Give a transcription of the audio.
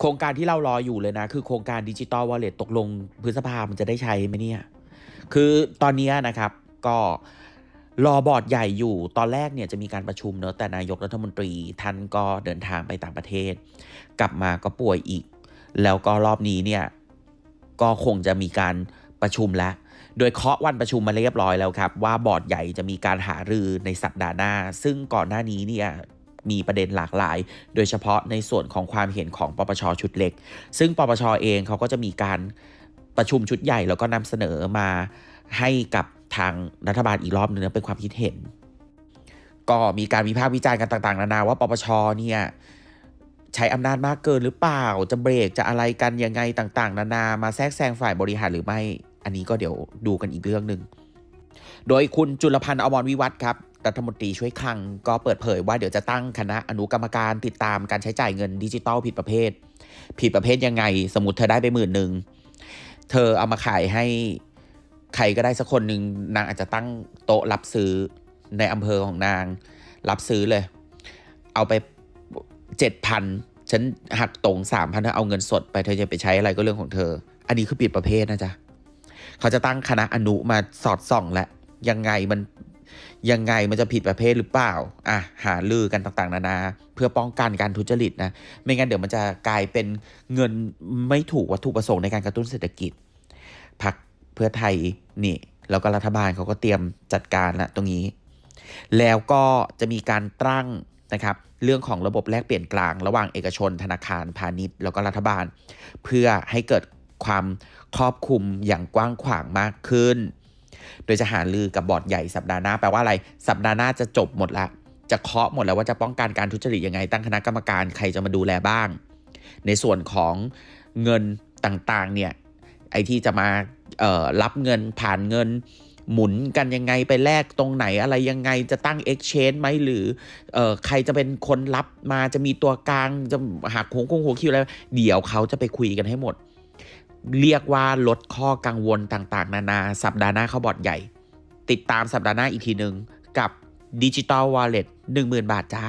โครงการที่เรารออยู่เลยนะ คือโครงการดิจิตอลวอลเล็ตตกลงพฤษภามันจะได้ใช้ไหมเนี่ย คือตอนนี้นะครับก็รอบอร์ดใหญ่อยู่ตอนแรกเนี่ยจะมีการประชุมเนอะแต่นายกรัฐมนตรีท่านก็เดินทางไปต่างประเทศ กลับมาก็ป่วยอีก แล้วก็รอบนี้เนี่ยก็คงจะมีการประชุมแล้ว โดยเคาะวันประชุมมาเรียบร้อยแล้วครับ ว่าบอร์ดใหญ่จะมีการหารือในสัปดาห์หน้า ซึ่งก่อนหน้านี้เนี่ย มีประเด็นหลากหลาย โดยเฉพาะในส่วนของความเห็นของปปชชุดเล็ก ซึ่งปปชเองเขาก็จะมีการประชุมชุดใหญ่แล้วก็นำเสนอมาให้กับทางรัฐบาลอีกรอบหนึงเป็นความคิดเห็น ก็มีการวิพากษ์วิจารณ์กันต่างๆนานาว่าปปชเนี่ยใช้อำนาจมากเกินหรือเปล่า จะเบรกจะอะไรกันยังไงต่างๆ นานา มาแทรกแซงฝ่ายบริหารหรือไม่ อันนี้ก็เดี๋ยวดูกันอีกเรื่องหนึ่ง โดยคุณจุลพันธ์อมรวิวัฒครับ รัฐมนตรีช่วยคลังก็เปิดเผยว่าเดี๋ยวจะตั้งคณะอนุกรรมการติดตามการใช้จ่ายเงินดิจิตอลผิดประเภท ผิดประเภทยังไง สมมติเธอได้ไปหมื่นหนึ่งเธอเอามาขายให้ใครก็ได้สักคนหนึ่งนางอาจจะตั้งโต๊ะรับซื้อในอำเภอของนาง รับซื้อเลย เอาไปเจ็ดพันฉันหักตรงสามพันเอาเงินสดไปเธอจะไปใช้อะไรก็เรื่องของเธอ อันนี้คือผิดประเภทนะจ๊ะเขาจะตั้งคณะอนุมาสอดส่องและยังไงมัน ยังไงมันจะผิดประเภทหรือเปล่าอะหาลือกันต่างๆ นานา เพื่อป้องกันการทุจริตนะ ไม่งั้นเดี๋ยวมันจะกลายเป็นเงินไม่ถูกวัตถุประสงค์ในการกระตุ้นเศรษฐกิจพักเพื่อไทยนี่ แล้วก็รัฐบาลเขาก็เตรียมจัดการละตรงนี้ แล้วก็จะมีการตั้งนะครับเรื่องของระบบแลกเปลี่ยนกลางระหว่างเอกชน ธนาคารพาณิชย์ แล้วก็รัฐบาล เพื่อให้เกิดความครอบคลุมอย่างกว้างขวางมากขึ้น โดยจะหาลือกับบอร์ดใหญ่สัปดาห์หน้าแปลว่าอะไร สัปดาห์หน้าจะจบหมดละ จะเคาะหมดแล้วว่าจะป้องกันการทุจริตยังไง ตั้งคณะกรรมการใครจะมาดูแลบ้าง ในส่วนของเงินต่างๆเนี่ยไอที่จะมารับเงินผ่านเงินหมุนกันยังไงไปแลกตรงไหนอะไรยังไงจะตั้ง exchange ไหมหรือออใครจะเป็นคนรับมาจะมีตัวกลางจะหักโค้งโค้งหัวคิวอะไรเดี๋ยวเขาจะไปคุยกันให้หมด เรียกว่าลดข้อกังวลต่างๆ นานาสัปดาห์หน้าเขาบอร์ดใหญ่ ติดตามสัปดาห์หน้าอีกทีหนึ่งกับดิจิ t a ลวอลเล็ตหนึ่งหมื่นบาทจ้า